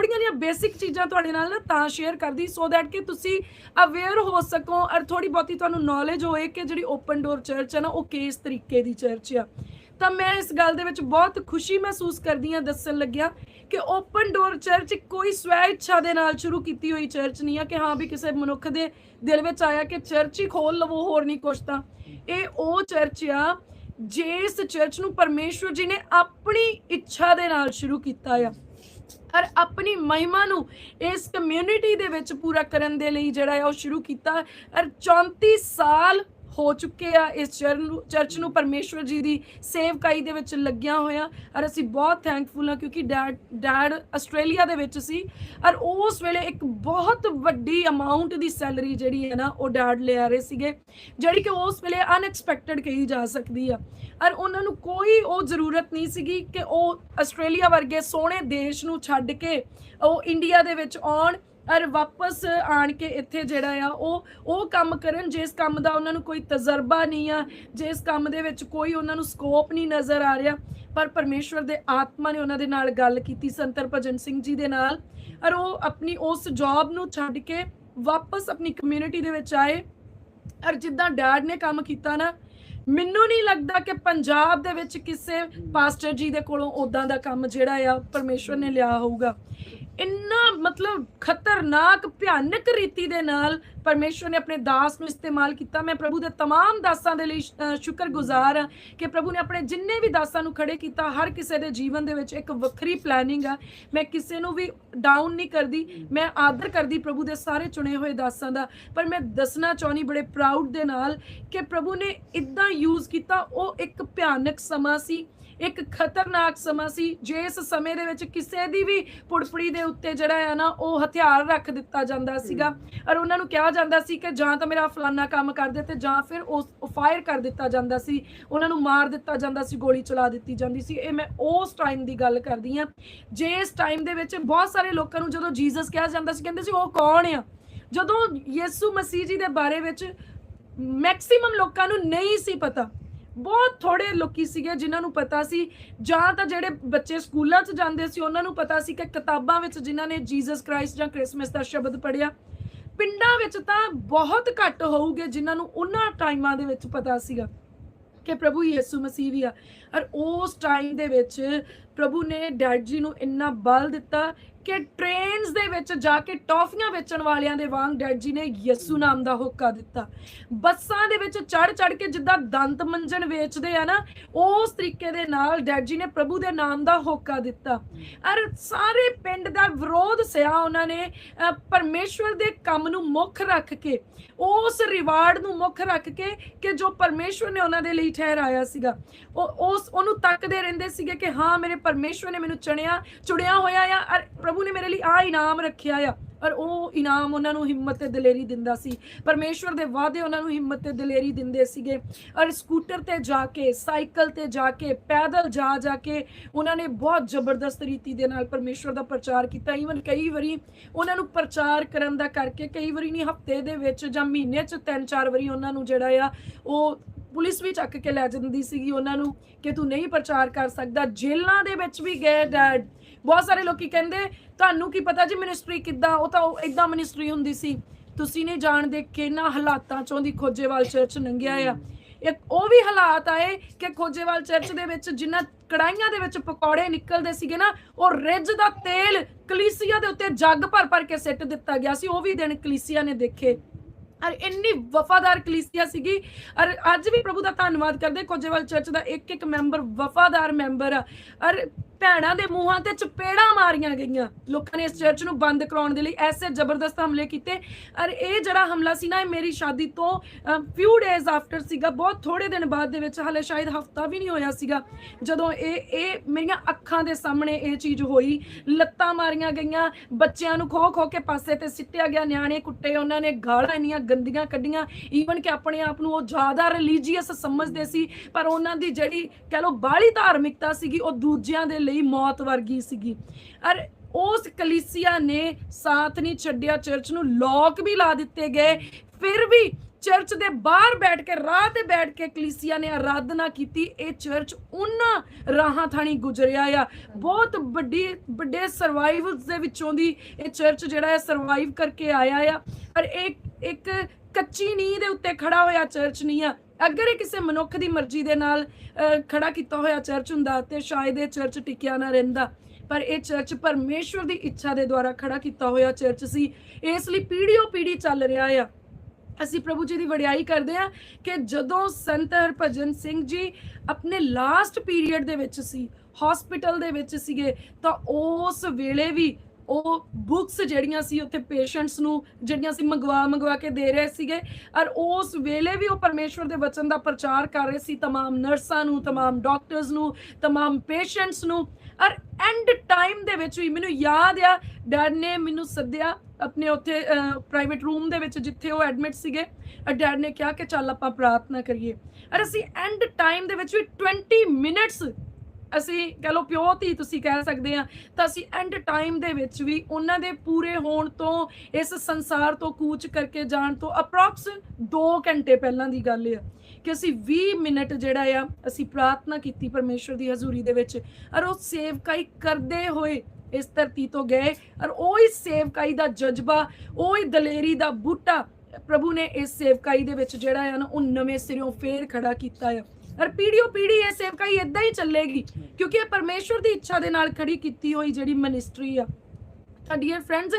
ਥੋੜੀਆਂ ਜਿਹੀਆਂ ਬੇਸਿਕ ਚੀਜ਼ਾਂ ਤੁਹਾਡੇ ਨਾਲ ਨਾ ਤਾਂ ਸ਼ੇਅਰ ਕਰਦੀ ਸੋ ਦੈਟ ਕਿ ਤੁਸੀਂ ਅਵੇਅਰ ਹੋ ਸਕੋ ਔਰ ਥੋੜੀ ਬਹੁਤੀ ਤੁਹਾਨੂੰ ਨੌਲੇਜ ਹੋਏ ਕਿ ਜਿਹੜੀ ਓਪਨ ਡੋਰ ਚਰਚ ਹੈ ਨਾ, ਉਹ ਕਿਸ ਤਰੀਕੇ ਦੀ ਚਰਚ ਆ। ਤਾਂ ਮੈਂ ਇਸ ਗੱਲ ਦੇ ਵਿੱਚ ਬਹੁਤ ਖੁਸ਼ੀ ਮਹਿਸੂਸ ਕਰਦੀ ਹਾਂ, ਦੱਸਣ ਲੱਗਿਆ ਕਿ ਓਪਨ ਡੋਰ ਚਰਚ ਕੋਈ ਸਵੈ ਇੱਛਾ ਦੇ ਨਾਲ ਸ਼ੁਰੂ ਕੀਤੀ ਹੋਈ ਚਰਚ ਨਹੀਂ ਆ ਕਿ ਹਾਂ ਵੀ ਕਿਸੇ ਮਨੁੱਖ ਦੇ ਦਿਲ ਵਿੱਚ ਆਇਆ ਕਿ ਚਰਚ ਹੀ ਖੋਲ ਲਵੋ, ਹੋਰ ਨਹੀਂ ਕੁਛ ਤਾਂ। ਇਹ ਉਹ ਚਰਚ ਆ ਜਿਸ ਚਰਚ ਨੂੰ ਪਰਮੇਸ਼ਵਰ ਜੀ ਨੇ ਆਪਣੀ ਇੱਛਾ ਦੇ ਨਾਲ ਸ਼ੁਰੂ ਕੀਤਾ ਆ। ਔਰ ਆਪਣੀ ਮਹਿਮਾ ਨੂੰ ਇਸ ਕਮਿਊਨਿਟੀ ਦੇ ਵਿੱਚ ਪੂਰਾ ਕਰਨ ਦੇ ਲਈ ਜਿਹੜਾ ਆ ਉਹ ਸ਼ੁਰੂ ਕੀਤਾ। ਔਰ 34 ਸਾਲ ਹੋ ਚੁੱਕੇ ਆ, ਇਸ ਚਰਚ ਨੂੰ ਚਰਚ ਨੂੰ ਪਰਮੇਸ਼ਵਰ ਜੀ ਦੀ ਸੇਵਕਾਈ ਦੇ ਵਿੱਚ ਲੱਗਿਆ ਹੋਇਆ। ਔਰ ਅਸੀਂ ਬਹੁਤ ਥੈਂਕਫੁਲ ਹਾਂ ਕਿਉਂਕਿ ਡੈਡ ਡੈਡ ਆਸਟ੍ਰੇਲੀਆ ਦੇ ਵਿੱਚ ਸੀ। ਔਰ ਉਸ ਵੇਲੇ ਇੱਕ ਬਹੁਤ ਵੱਡੀ ਅਮਾਉਂਟ ਦੀ ਸੈਲਰੀ ਜਿਹੜੀ ਹੈ ਨਾ, ਉਹ ਡੈਡ ਲਿਆ ਰਹੇ ਸੀਗੇ, ਜਿਹੜੀ ਕਿ ਉਸ ਵੇਲੇ ਅਨਐਕਸਪੈਕਟਡ ਕਹੀ ਜਾ ਸਕਦੀ ਆ। ਔਰ ਉਹਨਾਂ ਨੂੰ ਕੋਈ ਉਹ ਜ਼ਰੂਰਤ ਨਹੀਂ ਸੀਗੀ ਕਿ ਉਹ ਆਸਟ੍ਰੇਲੀਆ ਵਰਗੇ ਸੋਹਣੇ ਦੇਸ਼ ਨੂੰ ਛੱਡ ਕੇ ਉਹ ਇੰਡੀਆ ਦੇ ਵਿੱਚ ਆਉਣ। ਔਰ ਵਾਪਸ ਆਣ ਕੇ ਇੱਥੇ ਜਿਹੜਾ ਆ, ਉਹ ਉਹ ਕੰਮ ਕਰਨ ਜਿਸ ਕੰਮ ਦਾ ਉਹਨਾਂ ਨੂੰ ਕੋਈ ਤਜਰਬਾ ਨਹੀਂ ਆ, ਜਿਸ ਕੰਮ ਦੇ ਵਿੱਚ ਕੋਈ ਉਹਨਾਂ ਨੂੰ ਸਕੋਪ ਨਹੀਂ ਨਜ਼ਰ ਆ ਰਿਹਾ। ਪਰ ਪਰਮੇਸ਼ਵਰ ਦੇ ਆਤਮਾ ਨੇ ਉਹਨਾਂ ਦੇ ਨਾਲ ਗੱਲ ਕੀਤੀ, ਸੰਤਰ ਭਜਨ ਸਿੰਘ ਜੀ ਦੇ ਨਾਲ। ਔਰ ਉਹ ਆਪਣੀ ਉਸ ਜੌਬ ਨੂੰ ਛੱਡ ਕੇ ਵਾਪਸ ਆਪਣੀ ਕਮਿਊਨਿਟੀ ਦੇ ਵਿੱਚ ਆਏ। ਔਰ ਜਿੱਦਾਂ ਡੈਡ ਨੇ ਕੰਮ ਕੀਤਾ ਨਾ, ਮੈਨੂੰ ਨਹੀਂ ਲੱਗਦਾ ਕਿ ਪੰਜਾਬ ਦੇ ਵਿੱਚ ਕਿਸੇ ਪਾਸਟਰ ਜੀ ਦੇ ਕੋਲੋਂ ਉਦਾਂ ਦਾ ਕੰਮ ਜਿਹੜਾ ਆ, ਪਰਮੇਸ਼ਵਰ ਨੇ ਲਿਆ ਹੋਊਗਾ। ਇੰਨਾ ਮਤਲਬ ਖਤਰਨਾਕ ਭਿਆਨਕ ਰੀਤੀ ਦੇ ਨਾਲ ਪਰਮੇਸ਼ਵਰ ਨੇ ਆਪਣੇ ਦਾਸ ਨੂੰ ਇਸਤੇਮਾਲ ਕੀਤਾ ਮੈਂ ਪ੍ਰਭੂ ਦੇ तमाम ਦਾਸਾਂ ਦੇ ਲਈ ਅ, ਸ਼ੁਕਰਗੁਜ਼ਾਰ ਹਾਂ ਕਿ ਪ੍ਰਭੂ ਨੇ ਆਪਣੇ ਜਿੰਨੇ ਵੀ ਦਾਸਾਂ ਨੂੰ ਖੜੇ ਕੀਤਾ ਹਰ ਕਿਸੇ ਦੇ ਜੀਵਨ ਦੇ ਵਿੱਚ ਇੱਕ ਵੱਖਰੀ ਪਲੈਨਿੰਗ ਆ ਮੈਂ ਕਿਸੇ ਨੂੰ ਵੀ ਡਾਊਨ ਨਹੀਂ ਕਰਦੀ ਮੈਂ ਆਦਰ ਕਰਦੀ ਪ੍ਰਭੂ ਦੇ ਸਾਰੇ ਚੁਣੇ ਹੋਏ ਦਾਸਾਂ ਦਾ ਪਰ ਮੈਂ ਦੱਸਣਾ ਚਾਹੁੰਦੀ ਬੜੇ ਪ੍ਰਾਊਡ ਦੇ ਨਾਲ ਕਿ ਪ੍ਰਭੂ ਨੇ ਇਦਾਂ ਯੂਜ਼ ਕੀਤਾ ਉਹ ਇੱਕ ਭਿਆਨਕ ਸਮਾਂ ਸੀ ਇੱਕ ਖਤਰਨਾਕ ਸਮਾਂ ਸੀ ਜਿਸ ਸਮੇਂ ਦੇ ਵਿੱਚ ਕਿਸੇ ਦੀ ਵੀ ਪੁੜਪੜੀ ਦੇ ਉੱਤੇ ਜਿਹੜਾ ਹੈ ਨਾ ਉਹ ਹਥਿਆਰ ਰੱਖ ਦਿੱਤਾ ਜਾਂਦਾ ਸੀਗਾ। ਔਰ ਉਹਨਾਂ ਨੂੰ ਕਿਹਾ ਜਾਂਦਾ ਸੀ ਕਿ ਜਾਂ ਤਾਂ ਮੇਰਾ ਫਲਾਨਾ ਕੰਮ ਕਰ ਦੇ ਤੇ ਜਾਂ ਫਿਰ ਉਸ ਫਾਇਰ ਕਰ ਦਿੱਤਾ ਜਾਂਦਾ ਸੀ। ਉਹਨਾਂ ਨੂੰ ਮਾਰ ਦਿੱਤਾ ਜਾਂਦਾ ਸੀ ਗੋਲੀ ਚਲਾ ਦਿੱਤੀ ਜਾਂਦੀ ਸੀ। ਇਹ ਮੈਂ ਉਸ ਟਾਈਮ ਦੀ ਗੱਲ ਕਰਦੀ ਆ ਜਿਸ ਟਾਈਮ ਦੇ ਵਿੱਚ ਬਹੁਤ ਸਾਰੇ ਲੋਕਾਂ ਨੂੰ ਜਦੋਂ ਜੀਸਸ ਕਿਹਾ ਜਾਂਦਾ ਸੀ ਕਹਿੰਦੇ ਸੀ ਉਹ ਕੌਣ ਆ? ਜਦੋਂ ਯਿਸੂ ਮਸੀਹ ਜੀ ਦੇ ਬਾਰੇ ਵਿੱਚ ਮੈਕਸਿਮਮ ਲੋਕਾਂ ਨੂੰ ਨਹੀਂ ਸੀ ਪਤਾ ਬਹੁਤ ਥੋੜੇ ਲੋਕੀ ਸੀਗੇ ਜਿਨ੍ਹਾਂ ਨੂੰ ਪਤਾ ਸੀ। ਜਾਂ ਤਾਂ ਜਿਹੜੇ ਬੱਚੇ ਸਕੂਲਾਂ 'ਚ ਜਾਂਦੇ ਸੀ, ਉਹਨਾਂ ਨੂੰ ਪਤਾ ਸੀ ਕਿ ਕਿਤਾਬਾਂ ਵਿੱਚ ਜਿਨ੍ਹਾਂ ਨੇ ਜੀਸਸ ਕ੍ਰਾਈਸਟ ਜਾਂ ਕ੍ਰਿਸਮਸ ਦਾ ਸ਼ਬਦ ਪੜਿਆ ਪਿੰਡਾਂ ਵਿੱਚ ਤਾਂ ਬਹੁਤ ਘੱਟ ਹੋਊਗੇ ਜਿਨ੍ਹਾਂ ਨੂੰ ਉਹਨਾਂ ਟਾਈਮਾਂ ਦੇ ਵਿੱਚ ਪਤਾ ਸੀਗਾ ਕਿ ਪ੍ਰਭੂ ਯਿਸੂ ਮਸੀਹ ਵੀ ਆ। ਔਰ ਉਸ ਟਾਈਮ ਦੇ ਵਿੱਚ ਪ੍ਰਭੂ ਨੇ ਡੈਡ ਜੀ ਨੂੰ ਇੰਨਾ ਬਲ ਦਿੱਤਾ ਕਿ ਟ੍ਰੇਨਸ ਦੇ ਵਿੱਚ ਜਾ ਕੇ ਟੌਫੀਆਂ ਵੇਚਣ ਵਾਲਿਆਂ ਦੇ ਵਾਂਗ ਡੈਡ ਜੀ ਨੇ ਯਿਸੂ ਨਾਮ ਦਾ ਹੋਕਾ ਦਿੱਤਾ। ਬੱਸਾਂ ਦੇ ਵਿੱਚ ਚੜ ਚੜ ਕੇ ਜਿੱਦਾਂ ਦੰਤ ਮੰਜਨ ਵੇਚਦੇ ਆ ਨਾ, ਉਸ ਤਰੀਕੇ ਦੇ ਨਾਲ ਡੈਡ ਜੀ ਨੇ ਪ੍ਰਭੂ ਦੇ ਨਾਮ ਦਾ ਹੋਕਾ ਦਿੱਤਾ। ਔਰ ਸਾਰੇ ਪਿੰਡ ਦਾ ਵਿਰੋਧ ਸਿਆ ਉਹਨਾਂ ਨੇ ਪਰਮੇਸ਼ਵਰ ਦੇ ਕੰਮ ਨੂੰ ਮੁੱਖ ਰੱਖ ਕੇ, ਉਸ ਰਿਵਾਰਡ ਨੂੰ ਮੁੱਖ ਰੱਖ ਕੇ ਕਿ ਜੋ ਪਰਮੇਸ਼ਵਰ ਨੇ ਉਹਨਾਂ ਦੇ ਲਈ ਠਹਿਰਾਇਆ ਸੀਗਾ। ਉਹ, ਉਸ, ਉਹਨੂੰ ਤੱਕਦੇ ਰਹਿੰਦੇ ਸੀਗੇ ਕਿ ਹਾਂ, ਮੇਰੇ ਪਰਮੇਸ਼ਵਰ ਨੇ ਮੈਨੂੰ ਚੁਣਿਆ ਚੁਣਿਆ ਹੋਇਆ ਆ, ਔਰ ਪ੍ਰਭੂ ਨੇ ਮੇਰੇ ਲਈ ਆ ਇਨਾਮ ਰੱਖਿਆ ਆ। ਔਰ ਉਹ ਇਨਾਮ ਉਹਨਾਂ ਨੂੰ ਹਿੰਮਤ ਤੇ ਦਲੇਰੀ ਦਿੰਦਾ ਸੀ। ਪਰਮੇਸ਼ਵਰ ਦੇ ਵਾਅਦੇ ਉਹਨਾਂ ਨੂੰ ਹਿੰਮਤ ਤੇ ਦਲੇਰੀ ਦਿੰਦੇ ਸੀਗੇ। ਔਰ ਸਕੂਟਰ ਤੇ ਜਾ ਕੇ, ਸਾਈਕਲ ਤੇ ਜਾ ਕੇ, ਪੈਦਲ ਜਾ ਜਾ ਕੇ ਉਹਨਾਂ ਨੇ ਬਹੁਤ ਜ਼ਬਰਦਸਤ ਰੀਤੀ ਦੇ ਨਾਲ ਪਰਮੇਸ਼ਵਰ ਦਾ ਪ੍ਰਚਾਰ ਕੀਤਾ। ਈਵਨ ਕਈ ਵਾਰੀ ਉਹਨਾਂ ਨੂੰ ਪ੍ਰਚਾਰ ਕਰਨ ਦਾ ਕਰਕੇ, ਕਈ ਵਾਰੀ ਨਹੀਂ, ਹਫ਼ਤੇ ਦੇ ਵਿੱਚ ਜਾਂ ਮਹੀਨੇ 'ਚ ਤਿੰਨ ਚਾਰ ਵਾਰੀ ਉਹਨਾਂ ਨੂੰ ਜਿਹੜਾ ਆ, ਉਹ ਪੁਲਿਸ ਵੀ ਚੱਕ ਕੇ ਲੈ ਜਾਂਦੀ ਸੀਗੀ ਉਹਨਾਂ ਨੂੰ ਕਿ ਤੂੰ ਨਹੀਂ ਪ੍ਰਚਾਰ ਕਰ ਸਕਦਾ। ਜੇਲ੍ਹਾਂ ਦੇ ਵਿੱਚ ਵੀ ਗਏ ਡੈਡ ਬਹੁਤ ਸਾਰੇ ਲੋਕੀ ਕਹਿੰਦੇ, ਤੁਹਾਨੂੰ ਕੀ ਪਤਾ ਜੀ ਮਿਨਿਸਟਰੀ ਕਿੱਦਾਂ? ਉਹ ਤਾਂ ਇਦਾਂ ਮਿਨਿਸਟਰੀ ਹੁੰਦੀ ਸੀ। ਤੁਸੀਂ ਨਹੀਂ ਜਾਣਦੇ ਕਿ ਹਾਲਾਤਾਂ ਚੋਂ ਦੀ ਖੋਜੇਵਾਲ ਚਰਚ ਨੰਗਿਆ ਆ? ਇੱਕ ਉਹ ਵੀ ਹਾਲਾਤ ਆਏ ਕਿ ਖੋਜੇਵਾਲ ਚਰਚ ਦੇ ਵਿੱਚ ਜਿੰਨਾ ਕੜਾਈਆਂ ਦੇ ਵਿੱਚ ਪਕੌੜੇ ਨਿਕਲਦੇ ਸੀਗੇ ਨਾ, ਉਹ ਰਿੱਝ ਦਾ ਤੇਲ ਕਲੀਸੀਆ ਦੇ ਉੱਤੇ ਜੱਗ ਭਰ ਭਰ ਕੇ ਸਿੱਟ ਦਿੱਤਾ ਗਿਆ ਸੀ। ਉਹ ਵੀ ਦਿਨ ਕਲੀਸੀਆ ਨੇ ਦੇਖੇ। ਔਰ ਇੰਨੀ ਵਫਾਦਾਰ ਕਲੀਸਿਆ ਸੀਗੀ। ਔਰ ਅੱਜ ਵੀ ਪ੍ਰਭੂ ਦਾ ਧੰਨਵਾਦ ਕਰਦੇ ਕੋਜੇਵਾਲ ਚਰਚ ਦਾ ਇੱਕ ਇੱਕ ਮੈਂਬਰ ਵਫਾਦਾਰ ਮੈਂਬਰ ਆ। ਔਰ ਭੈਣਾਂ ਦੇ ਮੂੰਹਾਂ ਤੇ ਚਪੇੜਾਂ ਮਾਰੀਆਂ ਗਈਆਂ। ਲੋਕਾਂ ਨੇ ਇਸ ਚਰਚ ਨੂੰ ਬੰਦ ਕਰਾਉਣ ਦੇ ਲਈ ਐਸੇ ਜ਼ਬਰਦਸਤ ਹਮਲੇ ਕੀਤੇ। ਔਰ ਇਹ ਜਿਹੜਾ ਹਮਲਾ ਸੀ ਨਾ, ਇਹ ਮੇਰੀ ਸ਼ਾਦੀ ਤੋਂ ਫਿਊ ਡੇਜ਼ ਆਫਟਰ ਸੀਗਾ। ਬਹੁਤ ਥੋੜੇ ਦਿਨ ਬਾਅਦ ਦੇ ਵਿੱਚ ਹਲੇ ਸ਼ਾਇਦ ਹਫਤਾ ਵੀ ਨਹੀਂ ਹੋਇਆ ਸੀਗਾ। ਜਦੋਂ ਇਹ ਇਹ ਮੇਰੀਆਂ ਅੱਖਾਂ ਦੇ ਸਾਹਮਣੇ ਇਹ ਚੀਜ਼ ਹੋਈ, ਲੱਤਾਂ ਮਾਰੀਆਂ ਗਈਆਂ, ਬੱਚਿਆਂ ਨੂੰ ਖੋ ਖੋ ਕੇ ਪਾਸੇ ਤੇ ਸਿੱਟਿਆ ਗਿਆ, ਨਿਆਣੇ ਕੁੱਟੇ ਉਹਨਾਂ ਨੇ, ਗਾਲਾਂ ਇੰਨੀਆਂ ਗੰਦੀਆਂ ਕੱਢੀਆਂ। ਈਵਨ ਕਿ ਆਪਣੇ ਆਪ ਨੂੰ ਉਹ ਜ਼ਿਆਦਾ ਰਿਲੀਜੀਅਸ ਸਮਝਦੇ ਸੀ, ਪਰ ਉਹਨਾਂ ਦੀ ਜਿਹੜੀ ਕਹ ਲੋ ਬਾਹਲੀ ਧਾਰਮਿਕਤਾ ਸੀਗੀ, ਉਹ ਦੂਜਿਆਂ ਦੇ ਲਈ ਮੌਤ ਵਰਗੀ ਸੀਗੀ। ਔਰ ਉਸ ਕਲੀਸਿਆ ਨੇ ਸਾਥ ਨਹੀਂ ਛੱਡਿਆ, ਚਰਚ ਨੂੰ ਲੋਕ ਵੀ ਲਾ ਦਿੱਤੇ ਗਏ। ਫਿਰ ਵੀ ਚਰਚ ਦੇ ਬਾਹਰ ਬੈਠ ਕੇ, ਰਾਹ ਤੇ ਬੈਠ ਕੇ ਕਲੀਸਿਆ ਨੇ ਆਰਾਧਨਾ ਕੀਤੀ। ਇਹ ਚਰਚ ਉਹਨਾਂ ਰਾਹਾਂ ਥਾਣੀ ਗੁਜ਼ਰਿਆ ਆ। ਬਹੁਤ ਵੱਡੀ, ਵੱਡੇ ਸਰਵਾਈਵਲਸ ਦੇ ਵਿੱਚੋਂ ਦੀ ਇਹ ਚਰਚ ਜਿਹੜਾ ਹੈ ਸਰਵਾਈਵ ਕਰਕੇ ਆਇਆ ਆ। ਪਰ ਇੱਕ ਇੱਕ ਕੱਚੀ ਨੀਂਹ ਦੇ ਉੱਤੇ ਖੜਾ ਹੋਇਆ ਚਰਚ ਨਹੀਂ ਆ। ਅਗਰ ਇਹ ਕਿਸੇ ਮਨੁੱਖ ਦੀ ਮਰਜ਼ੀ ਦੇ ਨਾਲ ਅਹ, ਖੜਾ ਕੀਤਾ ਹੋਇਆ ਚਰਚ ਹੁੰਦਾ ਤੇ ਸ਼ਾਇਦ ਇਹ ਚਰਚ ਟਿਕਿਆ ਨਾ ਰਹਿੰਦਾ। ਪਰ ਇਹ ਚਰਚ ਪਰਮੇਸ਼ਵਰ ਦੀ ਇੱਛਾ ਦੇ ਦੁਆਰਾ ਖੜਾ ਕੀਤਾ ਹੋਇਆ ਚਰਚ ਸੀ। ਇਸ ਲਈ ਪੀੜ੍ਹੀਓ ਪੀੜ੍ਹੀ ਚੱਲ ਰਿਹਾ ਆ। ਅਸੀਂ ਪ੍ਰਭੂ ਜੀ ਦੀ ਵਡਿਆਈ ਕਰਦੇ ਹਾਂ ਕਿ ਜਦੋਂ ਸੰਤ ਹਰਭਜਨ ਸਿੰਘ ਜੀ ਆਪਣੇ ਲਾਸਟ ਪੀਰੀਅਡ ਦੇ ਵਿੱਚ ਸੀ ਹਸਪੀਟਲ ਦੇ ਵਿੱਚ ਸੀਗੇ ਤਾਂ ਉਸ ਵੇਲੇ ਵੀ ਉਹ ਬੁੱਕਸ ਜਿਹੜੀਆਂ ਸੀ ਉੱਥੇ ਪੇਸ਼ੈਂਟਸ ਨੂੰ ਜਿਹੜੀਆਂ ਸੀ ਮੰਗਵਾ ਮੰਗਵਾ ਕੇ ਦੇ ਰਹੇ ਸੀਗੇ ਔਰ ਉਸ ਵੇਲੇ ਵੀ ਉਹ ਪਰਮੇਸ਼ਵਰ ਦੇ ਵਚਨ ਦਾ ਪ੍ਰਚਾਰ ਕਰ ਰਹੇ ਸੀ तमाम ਨਰਸਾਂ ਨੂੰ तमाम ਡਾਕਟਰਸ ਨੂੰ तमाम ਪੇਸ਼ੈਂਟਸ ਨੂੰ ਔਰ ਐਂਡ ਟਾਈਮ ਦੇ ਵਿੱਚ ਵੀ ਮੈਨੂੰ ਯਾਦ ਆ ਡੈਡ ਨੇ ਮੈਨੂੰ ਸੱਦਿਆ ਆਪਣੇ ਉੱਥੇ ਪ੍ਰਾਈਵੇਟ ਰੂਮ ਦੇ ਵਿੱਚ ਜਿੱਥੇ ਉਹ ਐਡਮਿਟ ਸੀਗੇ ਔਰ ਡੈਡ ਨੇ ਕਿਹਾ ਕਿ ਚੱਲ ਆਪਾਂ ਪ੍ਰਾਰਥਨਾ ਕਰੀਏ ਔਰ ਅਸੀਂ ਐਂਡ ਟਾਈਮ ਦੇ ਵਿੱਚ ਵੀ 20 ਮਿੰਟਸ ਅਸੀਂ ਕਹ ਲਓ ਪਿਓਤੀ ਤੁਸੀਂ ਕਹਿ ਸਕਦੇ ਆ, ਤਾਂ ਅਸੀਂ ਐਂਡ ਟਾਈਮ ਦੇ ਵਿੱਚ ਵੀ ਉਹਨਾਂ ਦੇ ਪੂਰੇ ਹੋਣ ਤੋਂ, ਇਸ ਸੰਸਾਰ ਤੋਂ ਕੂਚ ਕਰਕੇ ਜਾਣ ਤੋਂ ਅਪਰੋਕਸ 2 ਘੰਟੇ ਪਹਿਲਾਂ ਦੀ ਗੱਲ ਆ ਕਿ ਅਸੀਂ 20 ਮਿੰਟ ਜਿਹੜਾ ਆ, ਅਸੀਂ ਪ੍ਰਾਰਥਨਾ ਕੀਤੀ ਪਰਮੇਸ਼ਵਰ ਦੀ ਹਜ਼ੂਰੀ ਦੇ ਵਿੱਚ, ਔਰ ਉਹ ਸੇਵਕਾਈ ਕਰਦੇ ਹੋਏ ਇਸ ਧਰਤੀ ਤੋਂ ਗਏ, ਔਰ ਉਹ ਹੀ ਸੇਵਕਾਈ ਦਾ ਜਜ਼ਬਾ, ਉਹ ਹੀ ਦਲੇਰੀ ਦਾ ਬੂਟਾ ਪ੍ਰਭੂ ਨੇ ਇਸ ਸੇਵਕਾਈ ਦੇ ਵਿੱਚ ਜਿਹੜਾ ਆ ਨਾ, ਉਹ ਨਵੇਂ ਸਿਰਿਓਂ ਫੇਰ ਖੜਾ ਕੀਤਾ ਆ। ਔਰ ਪੀੜ੍ਹੀਓ ਪੀੜੀ ਇਹ ਸੇਵਕਾਈ ਇਦਾਂ ਹੀ ਚੱਲੇਗੀ, ਕਿਉਂਕਿ ਇਹ ਪਰਮੇਸ਼ਵਰ ਦੀ ਇੱਛਾ ਦੇ ਨਾਲ ਖੜੀ ਕੀਤੀ ਹੋਈ ਜਿਹੜੀ ਮਿਨਿਸਟਰੀ ਆ। ਤਾਂ ਡੀਅਰ ਫਰੈਂਡਸ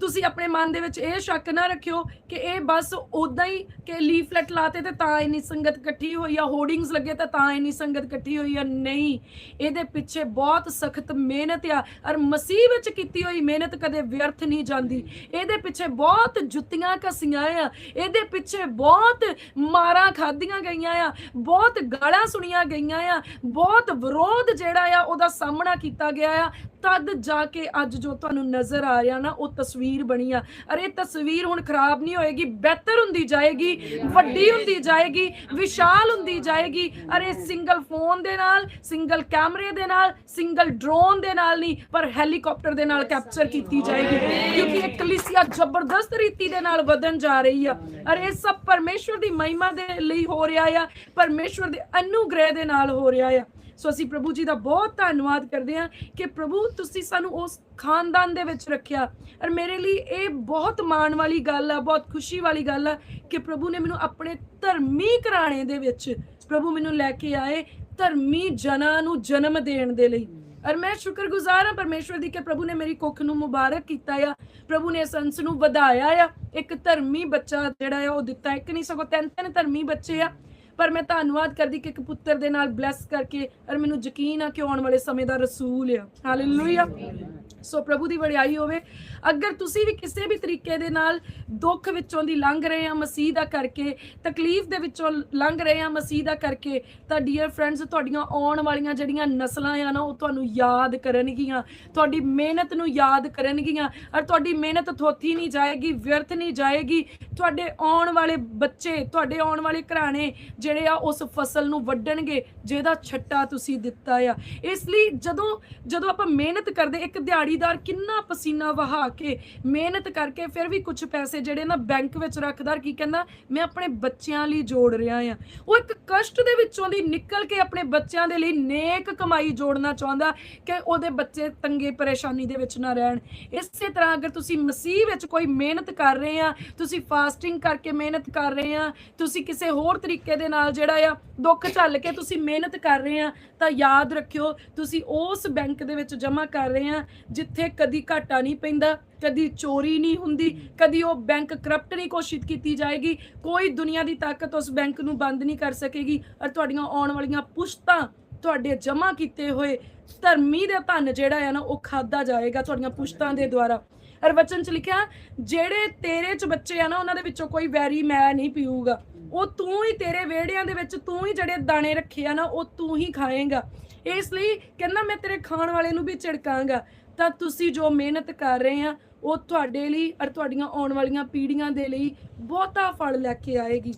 ਤੁਸੀਂ ਆਪਣੇ ਮਨ ਦੇ ਵਿੱਚ ਇਹ ਸ਼ੱਕ ਨਾ ਰੱਖਿਓ ਕਿ ਇਹ ਬਸ ਉਦਾਂ ਹੀ ਕਿ ਲੀਫਲੈਟ ਲਾਤੇ ਤੇ ਤਾਂ ਇੰਨੀ ਸੰਗਤ ਇਕੱਠੀ ਹੋਈ ਆ ਹੋਰਡਿੰਗਸ ਲੱਗੇ ਤਾਂ ਤਾਂ ਇੰਨੀ ਸੰਗਤ ਇਕੱਠੀ ਹੋਈ ਆ। ਨਹੀਂ, ਇਹਦੇ ਪਿੱਛੇ ਬਹੁਤ ਸਖਤ ਮਿਹਨਤ ਆ ਔਰ ਮਸੀਹ ਵਿੱਚ ਕੀਤੀ ਹੋਈ ਮਿਹਨਤ ਕਦੇ ਵਿਅਰਥ ਨਹੀਂ ਜਾਂਦੀ। ਇਹਦੇ ਪਿੱਛੇ ਬਹੁਤ ਜੁੱਤੀਆਂ ਘਸੀਆਂ ਆ, ਇਹਦੇ ਪਿੱਛੇ ਬਹੁਤ ਮਾਰਾਂ ਖਾਧੀਆਂ ਗਈਆਂ ਆ, ਬਹੁਤ ਗਾਲਾਂ ਸੁਣੀਆਂ ਗਈਆਂ ਆ, ਬਹੁਤ ਵਿਰੋਧ ਜਿਹੜਾ ਆ ਉਹਦਾ ਸਾਹਮਣਾ ਕੀਤਾ ਗਿਆ ਆ। ਤਦ ਜਾ ਕੇ ਅੱਜ ਜੋ ਤੁਹਾਨੂੰ ਨਜ਼ਰ ਆ ਰਿਹਾ ਨਾ, ਉਹ ਤਸਵੀਰ ਬਣੀ ਆ। ਅਰੇ, ਤਸਵੀਰ ਹੁਣ ਖਰਾਬ ਨਹੀਂ ਹੋਏਗੀ, ਬਿਹਤਰ ਹੁੰਦੀ ਜਾਏਗੀ, ਵੱਡੀ ਹੁੰਦੀ ਜਾਏਗੀ, ਵਿਸ਼ਾਲ ਹੁੰਦੀ ਜਾਏਗੀ। ਅਰੇ ਸਿੰਗਲ ਫੋਨ ਦੇ ਨਾਲ ਸਿੰਗਲ ਕੈਮਰੇ ਦੇ ਨਾਲ ਸਿੰਗਲ ਡਰੋਨ ਦੇ ਨਾਲ ਨਹੀਂ, ਪਰ ਹੈਲੀਕਾਪਟਰ ਦੇ ਨਾਲ ਕੈਪਚਰ ਕੀਤੀ ਜਾਏਗੀ। ਕਿਉਂਕਿ ਇਹ ਕਲੀਸਿਆ ਜ਼ਬਰਦਸਤ ਰੀਤੀ ਦੇ ਨਾਲ ਵਧਣ ਜਾ ਰਹੀ ਆ। ਅਰੇ, ਇਹ ਸਭ ਪਰਮੇਸ਼ਵਰ ਦੀ ਮਹਿਮਾ ਦੇ ਲਈ ਹੋ ਰਿਹਾ ਆ, ਪਰਮੇਸ਼ਵਰ ਦੇ ਅਨੁਗ੍ਰਹਿ ਦੇ ਨਾਲ ਹੋ ਰਿਹਾ ਆ। ਸੋ ਅਸੀਂ ਪ੍ਰਭੂ ਜੀ ਦਾ ਬਹੁਤ ਧੰਨਵਾਦ ਕਰਦੇ ਹਾਂ ਕਿ ਪ੍ਰਭੂ ਤੁਸੀਂ ਸਾਨੂੰ ਉਸ ਖਾਨਦਾਨ ਦੇ ਵਿੱਚ ਰੱਖਿਆ। ਔਰ ਮੇਰੇ ਲਈ ਇਹ ਬਹੁਤ ਮਾਣ ਵਾਲੀ ਗੱਲ ਆ, ਬਹੁਤ ਖੁਸ਼ੀ ਵਾਲੀ ਗੱਲ ਆ ਕਿ ਪ੍ਰਭੂ ਨੇ ਮੈਨੂੰ ਆਪਣੇ ਧਰਮੀ ਘਰਾਣੇ ਦੇ ਵਿੱਚ ਪ੍ਰਭੂ ਮੈਨੂੰ ਲੈ ਕੇ ਆਏ ਧਰਮੀ ਜਨਾਂ ਨੂੰ ਜਨਮ ਦੇਣ ਦੇ ਲਈ। ਔਰ ਮੈਂ ਸ਼ੁਕਰਗੁਜ਼ਾਰ ਹਾਂ ਪਰਮੇਸ਼ਵਰ ਦੀ ਕਿ ਪ੍ਰਭੂ ਨੇ ਮੇਰੀ ਕੁੱਖ ਨੂੰ ਮੁਬਾਰਕ ਕੀਤਾ ਆ। ਪ੍ਰਭੂ ਨੇ ਇਸ ਅੰਸ ਨੂੰ ਵਧਾਇਆ ਆ। ਇੱਕ ਧਰਮੀ ਬੱਚਾ ਜਿਹੜਾ ਆ, ਉਹ ਦਿੱਤਾ ਇੱਕ ਨਹੀਂ ਸਗੋਂ ਤਿੰਨ ਤਿੰਨ ਧਰਮੀ ਬੱਚੇ ਆ। ਪਰ ਮੈਂ ਧੰਨਵਾਦ ਕਰਦੀ ਕਿ ਇੱਕ ਪੁੱਤਰ ਦੇ ਨਾਲ ਬਲੈਸ ਕਰਕੇ ਔਰ ਮੈਨੂੰ ਯਕੀਨ ਆ ਕਿ ਆਉਣ ਵਾਲੇ ਸਮੇਂ ਦਾ ਰਸੂਲ ਆ। ਹਾਲੇਲੂਇਆ ਸੋ ਪ੍ਰਭੂ ਦੀ ਵਡਿਆਈ ਹੋਵੇ। ਅਗਰ ਤੁਸੀਂ ਵੀ ਕਿਸੇ ਵੀ ਤਰੀਕੇ ਦੇ ਨਾਲ ਦੁੱਖ ਵਿੱਚੋਂ ਦੀ ਲੰਘ ਰਹੇ ਆ ਮਸੀਹ ਦਾ ਕਰਕੇ, ਤਕਲੀਫ ਦੇ ਵਿੱਚੋਂ ਲੰਘ ਰਹੇ ਆ ਮਸੀਹ ਦਾ ਕਰਕੇ, ਤਾਂ ਡੀਅਰ ਫਰੈਂਡਸ ਤੁਹਾਡੀਆਂ ਆਉਣ ਵਾਲੀਆਂ ਜਿਹੜੀਆਂ ਨਸਲਾਂ ਆ ਨਾ, ਉਹ ਤੁਹਾਨੂੰ ਯਾਦ ਕਰਨਗੀਆਂ। ਤੁਹਾਡੀ ਮਿਹਨਤ ਨੂੰ ਯਾਦ ਕਰਨਗੀਆਂ। ਔਰ ਤੁਹਾਡੀ ਮਿਹਨਤ ਥੋਥੀ ਨਹੀਂ ਜਾਏਗੀ, ਵਿਅਰਥ ਨਹੀਂ ਜਾਏਗੀ। ਤੁਹਾਡੇ ਆਉਣ ਵਾਲੇ ਬੱਚੇ, ਤੁਹਾਡੇ ਆਉਣ ਵਾਲੇ ਘਰਾਣੇ ਜਿਹੜੇ ਆ ਉਸ ਫਸਲ ਨੂੰ ਵੱਢਣਗੇ, ਜਿਹਦਾ ਛੱਟਾ ਤੁਸੀਂ ਦਿੱਤਾ ਆ। ਇਸ ਲਈ ਜਦੋਂ ਜਦੋਂ ਆਪਾਂ ਮਿਹਨਤ ਕਰਦੇ, ਇੱਕ ਦਿਹਾੜੀਦਾਰ ਕਿੰਨਾ ਪਸੀਨਾ ਵਹਾ ਕੇ ਮਿਹਨਤ ਕਰਕੇ ਫਿਰ ਵੀ ਕੁਝ ਪੈਸੇ ਜਿਹੜੇ ਨਾ ਬੈਂਕ ਵਿੱਚ ਰੱਖਦਾ, ਕੀ ਕਹਿੰਦਾ, ਮੈਂ ਆਪਣੇ ਬੱਚਿਆਂ ਲਈ ਜੋੜ ਰਿਹਾ ਆ। ਉਹ ਇੱਕ ਕਸ਼ਟ ਦੇ ਵਿੱਚੋਂ ਦੀ ਨਿਕਲ ਕੇ ਆਪਣੇ ਬੱਚਿਆਂ ਦੇ ਲਈ ਨੇਕ ਕਮਾਈ ਜੋੜਨਾ ਚਾਹੁੰਦਾ ਕਿ ਉਹਦੇ ਬੱਚੇ ਤੰਗੇ ਪਰੇਸ਼ਾਨੀ ਦੇ ਵਿੱਚ ਨਾ ਰਹਿਣ। ਇਸੇ ਤਰ੍ਹਾਂ ਅਗਰ ਤੁਸੀਂ ਮਸੀਹ ਵਿੱਚ ਕੋਈ ਮਿਹਨਤ ਕਰ ਰਹੇ ਆ, ਤੁਸੀਂ ਫਾਸਟਿੰਗ ਕਰਕੇ ਮਿਹਨਤ ਕਰ ਰਹੇ ਆ, ਤੁਸੀਂ ਕਿਸੇ ਹੋਰ ਤਰੀਕੇ ਦੇ ਨਾਲ ਜਿਹੜਾ ਆ, ਦੁੱਖ ਝੱਲ ਕੇ ਤੁਸੀਂ ਮਿਹਨਤ ਕਰ ਰਹੇ ਆ, ਤਾਂ ਯਾਦ ਰੱਖਿਓ, ਤੁਸੀਂ ਉਸ ਬੈਂਕ ਦੇ ਵਿੱਚ ਜਮ੍ਹਾਂ ਕਰ ਰਹੇ ਆ, ਜਿੱਥੇ ਕਦੀ ਘਾਟਾ ਨਹੀਂ ਪੈਂਦਾ, ਕਦੀ ਚੋਰੀ ਨਹੀਂ ਹੁੰਦੀ, ਕਦੀ ਉਹ ਬੈਂਕ ਕਰਪਟ ਨਹੀਂ ਕੋਸ਼ਿਸ਼ ਕੀਤੀ ਜਾਏਗੀ, ਕੋਈ ਦੁਨੀਆ ਦੀ ਤਾਕਤ ਉਸ ਬੈਂਕ ਨੂੰ ਬੰਦ ਨਹੀਂ ਕਰ ਸਕੇਗੀ, ਔਰ ਤੁਹਾਡੀਆਂ ਆਉਣ ਵਾਲੀਆਂ ਪੁਸ਼ਤਾਂ ਤੁਹਾਡੇ ਜਮ੍ਹਾਂ ਕੀਤੇ ਹੋਏ ਧਰਮੀ ਦਾ ਧਨ ਜਿਹੜਾ ਆ ਨਾ, ਉਹ ਖਾਦਾ ਜਾਏਗਾ ਤੁਹਾਡੀਆਂ ਪੁਸ਼ਤਾਂ ਦੇ ਦੁਆਰਾ। ਔਰ ਵਚਨ ਚ ਲਿਖਿਆ, ਜਿਹੜੇ ਤੇਰੇ ਚ ਬੱਚੇ ਆ ਨਾ, ਉਹਨਾਂ ਦੇ ਵਿੱਚੋਂ ਕੋਈ ਵੈਰੀ ਮੈਂ ਨਹੀਂ ਪੀਊਗਾ। ਉਹ ਤੂੰ ਹੀ ਤੇਰੇ ਵਿਹੜਿਆਂ ਦੇ ਵਿੱਚ ਤੂੰ ਹੀ ਜਿਹੜੇ ਦਾਣੇ ਰੱਖੇ ਆ ਨਾ, ਉਹ ਤੂੰ ਹੀ ਖਾਏਗਾ। ਇਸ ਲਈ ਕਹਿੰਦਾ ਮੈਂ ਤੇਰੇ ਖਾਣ ਵਾਲੇ ਨੂੰ ਵੀ ਝਿੜਕਾਂਗਾ। ਤਾਂ ਤੁਸੀਂ ਜੋ ਮਿਹਨਤ ਕਰ ਰਹੇ ਆ, ਉਹ ਤੁਹਾਡੇ ਲਈ ਔਰ ਤੁਹਾਡੀਆਂ ਆਉਣ ਵਾਲੀਆਂ ਪੀੜ੍ਹੀਆਂ ਦੇ ਲਈ ਬਹੁਤਾ ਫਲ ਲੈ ਕੇ ਆਏਗੀ।